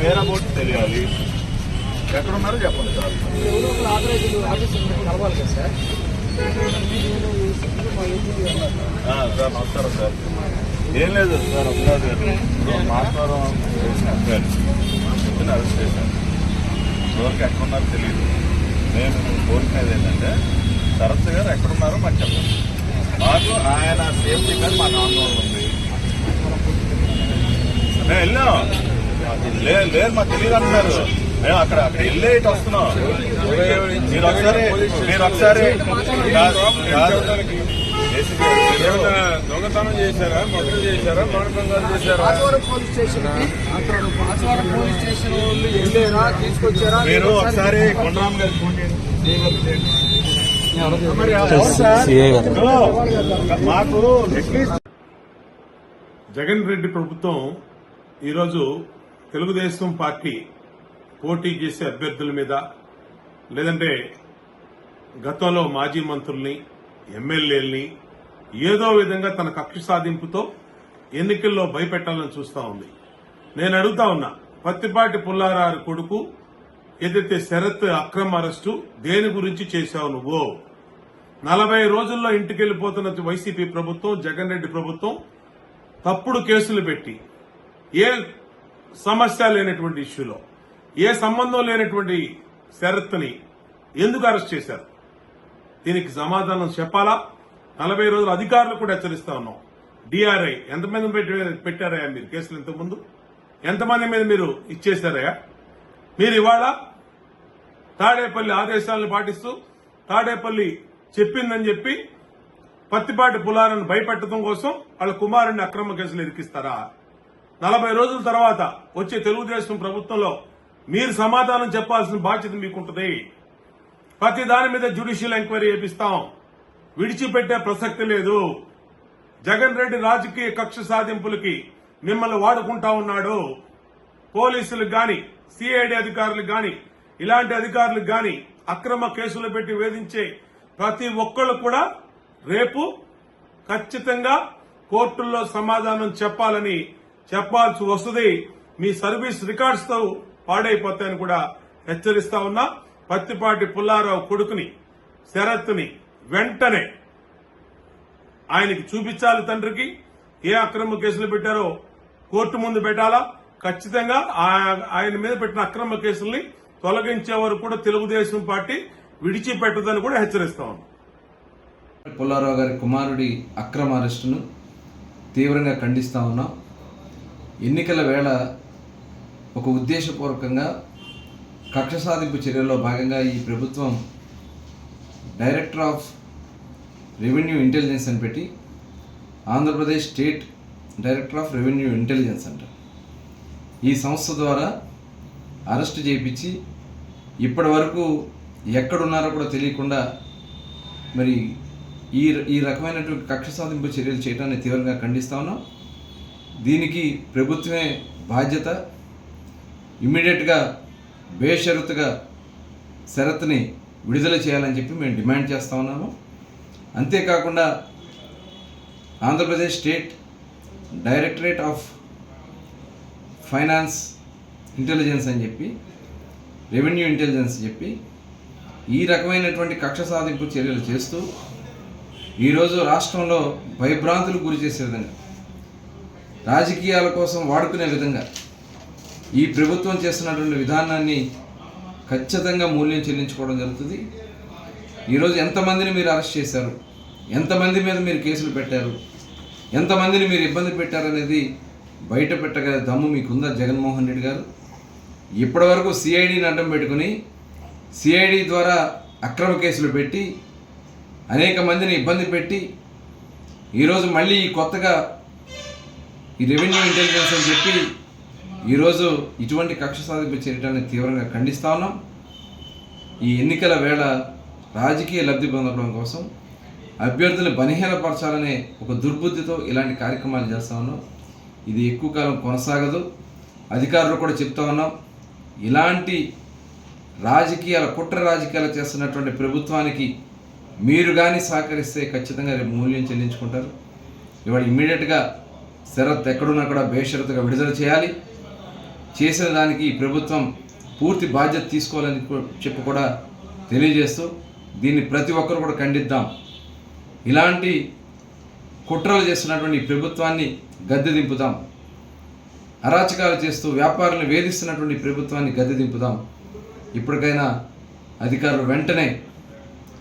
వేరే బోర్డు తెలియాలి. ఎక్కడున్నారో చెప్పండి సార్. కదా సార్ సార్ నమస్కారం సార్. ఏం లేదు సార్ ఒకసారి ఇప్పుడు మాస్టరం చేసిన సార్ అరెస్ట్ చేశాను ఎవరికి ఎక్కడున్నారో తెలియదు. నేను కోరుకునేది ఏంటంటే శరత్ గారు ఎక్కడున్నారో మాకు చెప్పండి. మాకు ఆయన సేఫ్టీ మీద మాకు ఆందోళన ఉంది. మేము వెళ్ళాం. లేదు లేదు మాకు తెలియదు అంటున్నారు. మేము అక్కడ అక్కడ వెళ్ళే ఇటు వస్తున్నాం. మీరు ఒకసారి మీరు ఒకసారి దొంగతనం చేశారా? మొదలు చేశారా? మానభంగాలు చేశారా? Achavaram police station Achavaram police station వాళ్ళు వెళ్ళారా? తీసుకొచ్చారా? మీరు ఒకసారి కొండరామ్ గారి ఫోన్ చేయండి. మాకు జగన్ రెడ్డి ప్రభుత్వం ఈరోజు తెలుగుదేశం పార్టీ పోటీ చేసే అభ్యర్థుల మీద లేదంటే గతంలో మాజీ మంత్రుల్ని ఎమ్మెల్యేల్ని ఏదో విధంగా తన కక్ష సాధింపుతో ఎన్నికల్లో భయపెట్టాలని చూస్తా ఉంది. నేను అడుగుతా ఉన్నా పత్తిపాటి పుల్లారారు కొడుకు ఏదైతే శరత్ అక్రమ అరెస్టు దేని గురించి చేశావు నువ్వు? నలభై రోజుల్లో ఇంటికి వెళ్ళిపోతున్న వైసీపీ ప్రభుత్వం జగన్ రెడ్డి ప్రభుత్వం తప్పుడు కేసులు పెట్టి ఏ సమస్య లేనటువంటి ఇష్యూలో ఏ సంబంధం లేనటువంటి షరత్ని ఎందుకు అరెస్ట్ చేశారు? దీనికి సమాధానం చెప్పాలా? నలభై రోజులు అధికారులు కూడా హెచ్చరిస్తా ఉన్నాం. డిఆర్ఐ ఎంతమంది పెట్టి పెట్టారయ్యా మీరు కేసులు ఇంతకుముందు? ఎంతమంది మీద మీరు ఇచ్చేశారయ్యా? మీరు ఇవాళ తాడేపల్లి ఆదేశాలను పాటిస్తూ తాడేపల్లి చెప్పిందని చెప్పి పత్తిపాటి పులాలను భయపెట్టడం కోసం వాళ్ళ కుమారుడిని అక్రమ కేసులు ఇరికిస్తారా? నలభై రోజుల తర్వాత వచ్చే తెలుగుదేశం ప్రభుత్వంలో మీరు సమాధానం చెప్పాల్సిన బాధ్యత మీకుంటుంది. ప్రతి దాని మీద జ్యుడిషియల్ ఎంక్వైరీ చేపిస్తాం. విడిచిపెట్టే ప్రసక్తి లేదు. జగన్ రెడ్డి రాజకీయ కక్ష సాధింపులకి మిమ్మల్ని వాడుకుంటా ఉన్నాడు. పోలీసులకు గాని సిఐడి అధికారులకు గాని ఇలాంటి అధికారులకు గాని అక్రమ కేసులు పెట్టి వేధించే ప్రతి ఒక్కళ్ళు కూడా రేపు ఖచ్చితంగా కోర్టుల్లో సమాధానం చెప్పాలని చెప్పాల్సి వస్తుంది. మీ సర్వీస్ రికార్డ్స్తో పాడైపోతాయని కూడా హెచ్చరిస్తా ఉన్నా. పత్తిపాటి పుల్లారావు కొడుకుని శరత్ని వెంటనే ఆయనకి చూపించాలి తండ్రికి. ఏ అక్రమ కేసులు పెట్టారో కోర్టు ముందు పెట్టాలా? ఖచ్చితంగా ఆయన మీద పెట్టిన అక్రమ కేసుల్ని తొలగించే వరకు కూడా తెలుగుదేశం పార్టీ విడిచిపెట్టదని కూడా హెచ్చరిస్తా ఉన్నాం. పుల్లారావు గారి కుమారుడి అక్రమ అరెస్టును తీవ్రంగా ఖండిస్తా ఉన్నాం. ఎన్నికల వేళ ఒక ఉద్దేశపూర్వకంగా కక్ష సాధింపు చర్యల్లో భాగంగా ఈ ప్రభుత్వం డైరెక్టర్ ఆఫ్ రెవెన్యూ ఇంటెలిజెన్స్ అని పెట్టి Andhra Pradesh state director of revenue intelligence అంట. ఈ సంస్థ ద్వారా అరెస్ట్ చేయించి ఇప్పటి వరకు ఎక్కడున్నారో కూడా తెలియకుండా మరి ఈ ఈ రకమైనటువంటి కక్ష సాధింపు చర్యలు చేయడాన్ని తీవ్రంగా ఖండిస్తా ఉన్నాం. దీనికి ప్రభుత్వమే బాధ్యత. ఇమ్మీడియట్గా బేషరతుగా షరతుని విడుదల చేయాలని చెప్పి మేము డిమాండ్ చేస్తూ ఉన్నాము. అంతేకాకుండా Andhra Pradesh state directorate of finance intelligence అని చెప్పి రెవెన్యూ ఇంటెలిజెన్స్ చెప్పి ఈ రకమైనటువంటి కక్ష సాధింపు చర్యలు చేస్తూ ఈరోజు రాష్ట్రంలో భయభ్రాంతులకు గురి చేసే విధంగా రాజకీయాల కోసం వాడుకునే విధంగా ఈ ప్రభుత్వం చేస్తున్నటువంటి విధానాన్ని ఖచ్చితంగా మూల్యం చెల్లించుకోవడం జరుగుతుంది. ఈరోజు ఎంతమందిని మీరు అరెస్ట్ చేశారు? ఎంతమంది మీద మీరు కేసులు పెట్టారు? ఎంతమందిని మీరు ఇబ్బంది పెట్టారనేది బయట పెట్టగల దమ్ము మీకుందా జగన్మోహన్ రెడ్డి గారు? ఇప్పటివరకు సిఐడిని అడ్డం పెట్టుకుని సిఐడి ద్వారా అక్రమ కేసులు పెట్టి అనేక మందిని ఇబ్బంది పెట్టి ఈరోజు మళ్ళీ ఈ కొత్తగా ఈ రెవెన్యూ ఇంటెలిజెన్స్ అని చెప్పి ఈరోజు ఇటువంటి కక్ష సాధింపు చేయడాన్ని తీవ్రంగా ఖండిస్తా ఉన్నాం. ఈ ఎన్నికల వేళ రాజకీయ లబ్ధి పొందడం కోసం అభ్యర్థులు బలహీనపరచాలనే ఒక దుర్బుద్ధితో ఇలాంటి కార్యక్రమాలు చేస్తా ఉన్నాం. ఇది ఎక్కువ కాలం కొనసాగదు. అధికారులు కూడా చెప్తా ఉన్నాం. ఇలాంటి రాజకీయాల కుట్ర రాజకీయాలు చేస్తున్నటువంటి ప్రభుత్వానికి మీరు కానీ సహకరిస్తే ఖచ్చితంగా రేపు మూల్యం చెల్లించుకుంటారు. ఇవాళ ఇమ్మీడియట్గా శరత్ ఎక్కడున్నా కూడా బేషరతుగా విడుదల చేయాలి. చేసిన దానికి ప్రభుత్వం పూర్తి బాధ్యత తీసుకోవాలని చెప్పి కూడా తెలియజేస్తూ దీన్ని ప్రతి ఒక్కరు కూడా ఖండిద్దాం. ఇలాంటి కుట్రలు చేస్తున్నటువంటి ప్రభుత్వాన్ని గద్దె దింపుదాం. అరాచకాలు చేస్తూ వ్యాపారులను వేధిస్తున్నటువంటి ప్రభుత్వాన్ని గద్దె దింపుదాం. ఇప్పటికైనా అధికారులు వెంటనే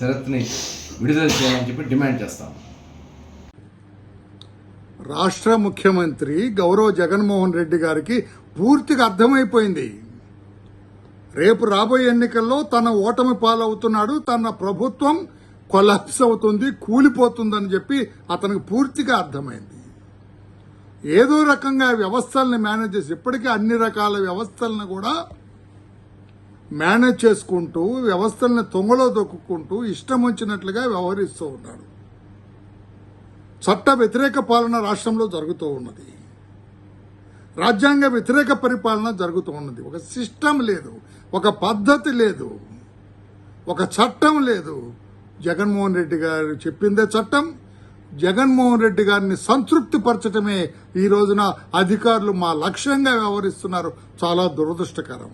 శరత్ని విడుదల చేయాలని చెప్పి డిమాండ్ చేస్తాం. రాష్ట్ర ముఖ్యమంత్రి గౌరవ జగన్మోహన్ రెడ్డి గారికి పూర్తిగా అర్థమైపోయింది. రేపు రాబోయే ఎన్నికల్లో తన ఓటమి పాలవుతున్నాడు తన ప్రభుత్వం కొలాప్స్ అవుతుంది కూలిపోతుందని చెప్పి అతనికి పూర్తిగా అర్థమైంది. ఏదో రకంగా వ్యవస్థల్ని మేనేజ్ చేసి ఇప్పటికే అన్ని రకాల వ్యవస్థలను కూడా మేనేజ్ చేసుకుంటూ వ్యవస్థల్ని తొంగలో దొక్కుంటూ ఇష్టం వచ్చినట్లుగా వ్యవహరిస్తూ ఉన్నాడు. చట్ట వ్యతిరేక పాలన రాష్ట్రంలో జరుగుతూ ఉన్నది. రాజ్యాంగ వ్యతిరేక పరిపాలన జరుగుతూ ఉన్నది. ఒక సిస్టమ్ లేదు ఒక పద్ధతి లేదు ఒక చట్టం లేదు. జగన్మోహన్ రెడ్డి గారు చెప్పిందే చట్టం. జగన్మోహన్ రెడ్డి గారిని సంతృప్తి పరచటమే ఈ రోజున అధికారులు మా లక్ష్యంగా వ్యవహరిస్తున్నారు. చాలా దురదృష్టకరం.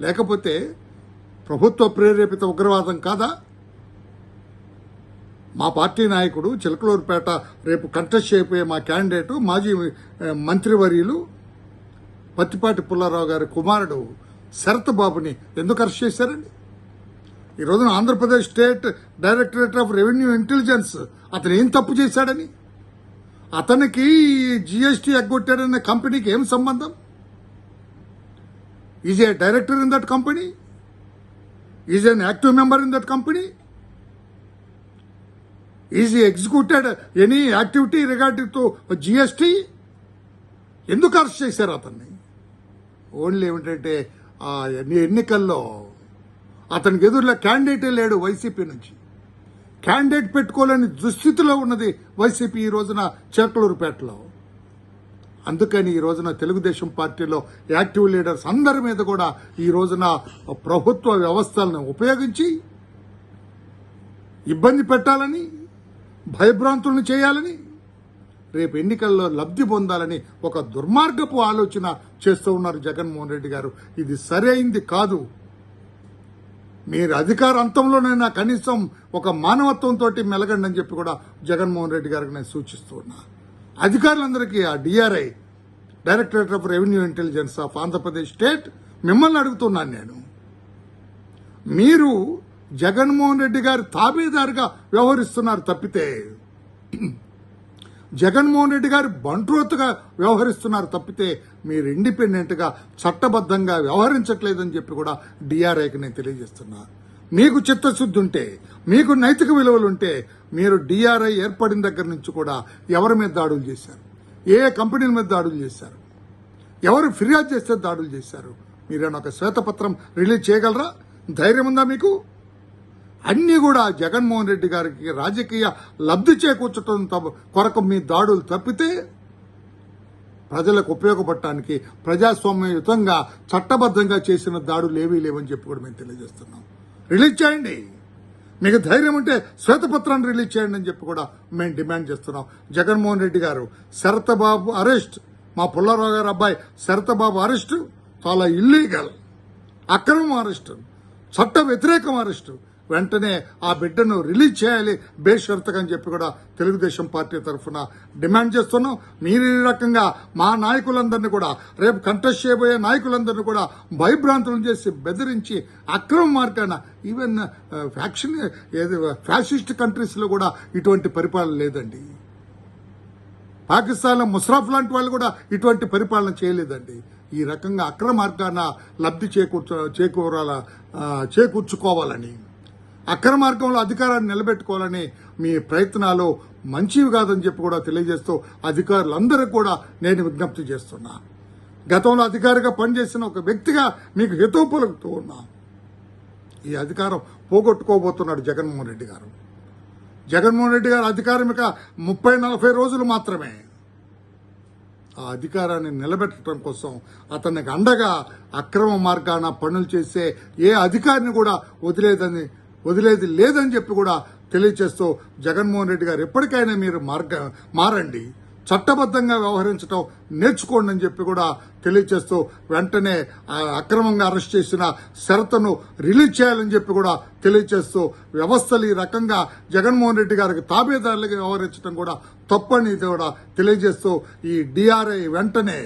లేకపోతే ప్రభుత్వ ప్రేరేపిత ఉగ్రవాదం కాదా? మా పార్టీ నాయకుడు చిలకలూరుపేట రేపు కంటెస్ట్ చేయబోయే మా క్యాండిడేట్ మాజీ మంత్రివర్యులు పత్తిపాటి పుల్లారావు గారి కుమారుడు శరత్ బాబుని. ఎందుకు అరెస్ట్ చేశారండి? ఈ రోజున Andhra Pradesh state directorate of revenue intelligence అతను ఏం తప్పు చేశాడని? అతనికి జిఎస్టీ ఎగ్గొట్టాడనే కంపెనీకి ఏం సంబంధం? Is a director in that company? Is an active member in that company? Is executed any activity regarding to GST? ఎందుకు అరెస్ట్ చేశారు అతన్ని? ఓన్లీ ఏమిటంటే ఆ ఎన్ని ఎన్నికల్లో అతనికి ఎదురులో క్యాండిడేటే లేడు వైసీపీ నుంచి. క్యాండిడేట్ పెట్టుకోలేని దుస్థితిలో ఉన్నది వైసీపీ ఈ రోజున చేకలూరుపేటలో. అందుకని ఈ రోజున తెలుగుదేశం పార్టీలో యాక్టివ్ లీడర్స్ అందరి మీద కూడా ఈ రోజున ప్రభుత్వ వ్యవస్థలను ఉపయోగించి ఇబ్బంది పెట్టాలని భయభ్రాంతులను చేయాలని రేపు ఎన్నికల్లో లబ్ధి పొందాలని ఒక దుర్మార్గపు ఆలోచన చేస్తూ ఉన్నారు జగన్మోహన్ రెడ్డి గారు. ఇది సరైంది కాదు. మీరు అధికార అంతంలోనైనా కనీసం ఒక మానవత్వంతో మెలగండి అని చెప్పి కూడా జగన్మోహన్ రెడ్డి గారికి నేను సూచిస్తూ ఉన్నా. అధికారులందరికీ ఆ DRI directorate of revenue intelligence of Andhra Pradesh state మిమ్మల్ని అడుగుతున్నాను నేను. మీరు జగన్మోహన్ రెడ్డి గారు తాబేదారుగా వ్యవహరిస్తున్నారు తప్పితే. జగన్మోహన్ రెడ్డి గారు బంట్రోత్తుగా వ్యవహరిస్తున్నారు తప్పితే మీరు ఇండిపెండెంట్గా చట్టబద్ధంగా వ్యవహరించట్లేదని చెప్పి కూడా డిఆర్ఐకి నేను తెలియజేస్తున్నా. మీకు చిత్తశుద్ధి ఉంటే మీకు నైతిక విలువలు ఉంటే మీరు డిఆర్ఐ ఏర్పడిన దగ్గర నుంచి కూడా ఎవరి మీద దాడులు చేశారు? ఏ కంపెనీల మీద దాడులు చేశారు? ఎవరు ఫిర్యాదు చేస్తే దాడులు చేశారు? మీరేమైనా ఒక శ్వేతపత్రం రిలీజ్ చేయగలరా? ధైర్యం ఉందా మీకు? అన్నీ కూడా జగన్మోహన్ రెడ్డి గారికి రాజకీయ లబ్ధి చేకూర్చడం తప్ప- కొరకు మీ దాడులు తప్పితే ప్రజలకు ఉపయోగపడటానికి ప్రజాస్వామ్యయుతంగా చట్టబద్ధంగా చేసిన దాడులు ఏవీ లేవని చెప్పి కూడా మేము తెలియజేస్తున్నాం. రిలీజ్ చేయండి. మీకు ధైర్యం ఉంటే శ్వేతపత్రాన్ని రిలీజ్ చేయండి అని చెప్పి కూడా మేము డిమాండ్ చేస్తున్నాం. జగన్మోహన్ రెడ్డి గారు శరతబాబు అరెస్ట్. మా పుల్లారావు గారు అబ్బాయి శరతబాబు అరెస్టు. చాలా ఇల్లీగల్ అక్రమం అరెస్టు. చట్ట వ్యతిరేకం అరెస్టు. వెంటనే ఆ బిడ్డను రిలీజ్ చేయాలి బేషరతుగా అని చెప్పి కూడా తెలుగుదేశం పార్టీ తరఫున డిమాండ్ చేస్తున్నాం. మీరు ఈ రకంగా మా నాయకులందరినీ కూడా రేపు కంటెస్ట్ చేయబోయే నాయకులందరినీ కూడా భయభ్రాంతులను చేసి బెదిరించి అక్రమ మార్గాన ఈవెన్ ఫ్యాక్షన్ ఏది ఫ్యాసిస్ట్ కంట్రీస్లో కూడా ఇటువంటి పరిపాలన లేదండి. పాకిస్తాన్లో ముషరఫ్ లాంటి వాళ్ళు కూడా ఇటువంటి పరిపాలన చేయలేదండి. ఈ రకంగా అక్రమ మార్గాన లబ్ధి చేకూర్చ చేకూరాల చేకూర్చుకోవాలని. అక్రమ మార్గంలో అధికారాన్ని నిలబెట్టుకోవాలని మీ ప్రయత్నాలు మంచివి కాదని చెప్పి కూడా తెలియజేస్తూ అధికారులందరూ కూడా నేను విజ్ఞప్తి చేస్తున్నా. గతంలో అధికారిగా పనిచేసిన ఒక వ్యక్తిగా మీకు హితవు పలుకుతూ ఉన్నా. ఈ అధికారం పోగొట్టుకోబోతున్నాడు జగన్మోహన్ రెడ్డి గారు. జగన్మోహన్ రెడ్డి గారు అధికారం ఇక ముప్పై నలభై రోజులు మాత్రమే. ఆ అధికారాన్ని నిలబెట్టడం కోసం అతనికి అండగా అక్రమ మార్గాన పనులు చేసే ఏ అధికారిని కూడా వదిలేదని వదిలేది లేదని చెప్పి కూడా తెలియచేస్తూ జగన్మోహన్ రెడ్డి గారు ఎప్పటికైనా మీరు మార్గ మారండి. చట్టబద్ధంగా వ్యవహరించడం నేర్చుకోండి అని చెప్పి కూడా తెలియజేస్తూ వెంటనే అక్రమంగా అరెస్ట్ చేసిన షరతను రిలీజ్ చేయాలని చెప్పి కూడా తెలియజేస్తూ వ్యవస్థలు ఈ రకంగా జగన్మోహన్ రెడ్డి గారికి తాబేదారులుగా వ్యవహరించడం కూడా తప్పని కూడా తెలియజేస్తూ ఈ డిఆర్ఐ వెంటనే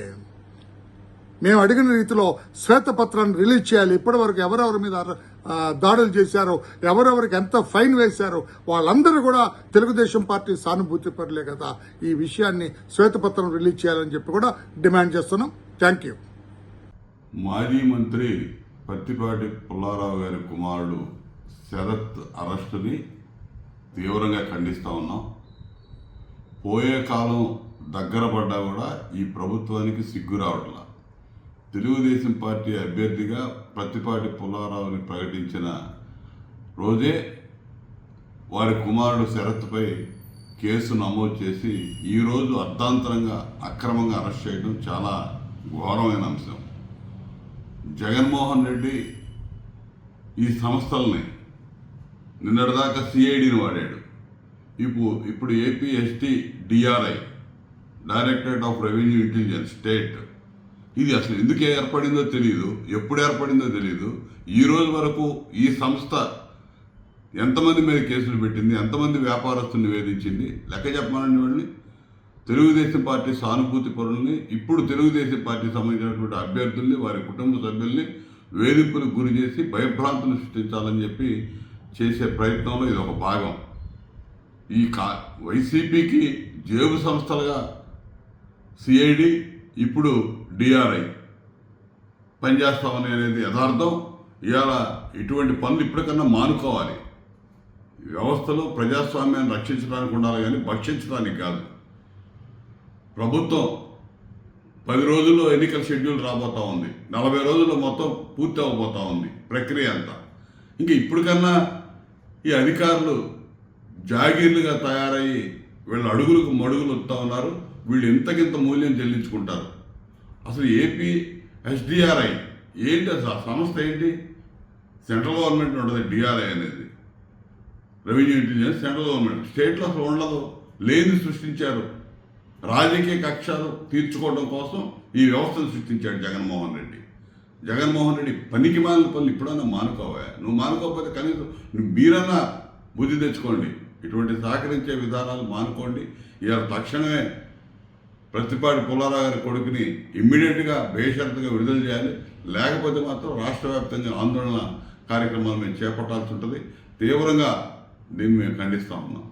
మేము అడిగిన రీతిలో శ్వేతపత్రాన్ని రిలీజ్ చేయాలి. ఇప్పటివరకు ఎవరెవరి మీద దాడులు చేశారో ఎవరెవరికి ఎంత ఫైన్ వేశారో వాళ్ళందరూ కూడా తెలుగుదేశం పార్టీ సానుభూతి పరులే కదా. ఈ విషయాన్ని శ్వేతపత్రం రిలీజ్ చేయాలని చెప్పి కూడా డిమాండ్ చేస్తున్నాం. Thank you. మాజీ మంత్రి పత్తిపాటి పుల్లారావు గారి కుమారుడు శరత్ అరెస్టుని తీవ్రంగా ఖండిస్తూ ఉన్నాం. పోయే కాలం దగ్గర పడ్డా కూడా ఈ ప్రభుత్వానికి సిగ్గు రావట్లా. తెలుగుదేశం పార్టీ అభ్యర్థిగా ప్రతిపాటి పుల్లారావుని ప్రకటించిన రోజే వారి కుమారుడు శరత్పై కేసు నమోదు చేసి ఈరోజు అర్ధాంతరంగా అక్రమంగా అరెస్ట్ చేయడం చాలా ఘోరమైన అంశం. జగన్మోహన్ రెడ్డి ఈ సంస్థల్ని నిన్నటిదాకా సిఐడిని వాడాడు. ఇప్పుడు ఇప్పుడు AP ST DRI directorate of revenue intelligence state. ఇది అసలు ఎందుకు ఏర్పడిందో తెలియదు ఎప్పుడు ఏర్పడిందో తెలియదు ఈ రోజు వరకు ఈ సంస్థ ఎంతమంది మీద కేసులు పెట్టింది ఎంతమంది వ్యాపారస్తుల్ని వేధించింది లెక్క చెప్పమనండి వాళ్ళని. తెలుగుదేశం పార్టీ సానుభూతి పరుల్ని ఇప్పుడు తెలుగుదేశం పార్టీ సంబంధించినటువంటి అభ్యర్థుల్ని వారి కుటుంబ సభ్యుల్ని వేధింపులకు గురి చేసి భయభ్రాంతులు సృష్టించాలని చెప్పి చేసే ప్రయత్నంలో ఇది ఒక భాగం. ఈ కా వైసీపీకి జేబు సంస్థలుగా సిఐడి ఇప్పుడు డిఆర్ఐ పనిచేస్తామని అనేది యథార్థం. ఇవాళ ఇటువంటి పనులు ఇప్పటికన్నా మానుకోవాలి. వ్యవస్థలో ప్రజాస్వామ్యాన్ని రక్షించడానికి ఉండాలి కానీ భక్షించడానికి కాదు. ప్రభుత్వం పది రోజుల్లో ఎన్నికల షెడ్యూల్ రాబోతా ఉంది. నలభై రోజుల్లో మొత్తం పూర్తి అవబోతా ఉంది ప్రక్రియ అంతా. ఇంక ఇప్పటికన్నా ఈ అధికారులు జాగీర్లుగా తయారయ్యి వీళ్ళ అడుగులకు మడుగులు వస్తూ ఉన్నారు. వీళ్ళు ఎంతకింత మూల్యం చెల్లించుకుంటారు? అసలు ఏపీ ఎస్డిఆర్ఐ ఏంటి అసలు ఆ సంస్థ ఏంటి? సెంట్రల్ గవర్నమెంట్ ఉంటుంది డిఆర్ఐ అనేది. Revenue intelligence central government. స్టేట్లో అసలు ఉండదు. లేని సృష్టించారు. రాజకీయ కక్షలు తీర్చుకోవడం కోసం ఈ వ్యవస్థను సృష్టించాడు జగన్మోహన్ రెడ్డి. జగన్మోహన్ రెడ్డి పనికి మాలిన పనులు ఇప్పుడన్నా మానుకోవా? నువ్వు మానుకోకపోతే కనీసం నువ్వు మీరన్నా బుద్ధి తెచ్చుకోండి. ఇటువంటి సహకరించే విధానాలు మానుకోండి. ఇవాళ తక్షణమే ప్రతిపాటి పుల్లారావు గారి కొడుకుని ఇమ్మీడియట్గా బేషరతుగా విడుదల చేయాలి. లేకపోతే మాత్రం రాష్ట్ర వ్యాప్తంగా ఆందోళన కార్యక్రమాలు మేము చేపట్టాల్సి ఉంటుంది. తీవ్రంగా దీన్ని మేము ఖండిస్తా ఉన్నాం.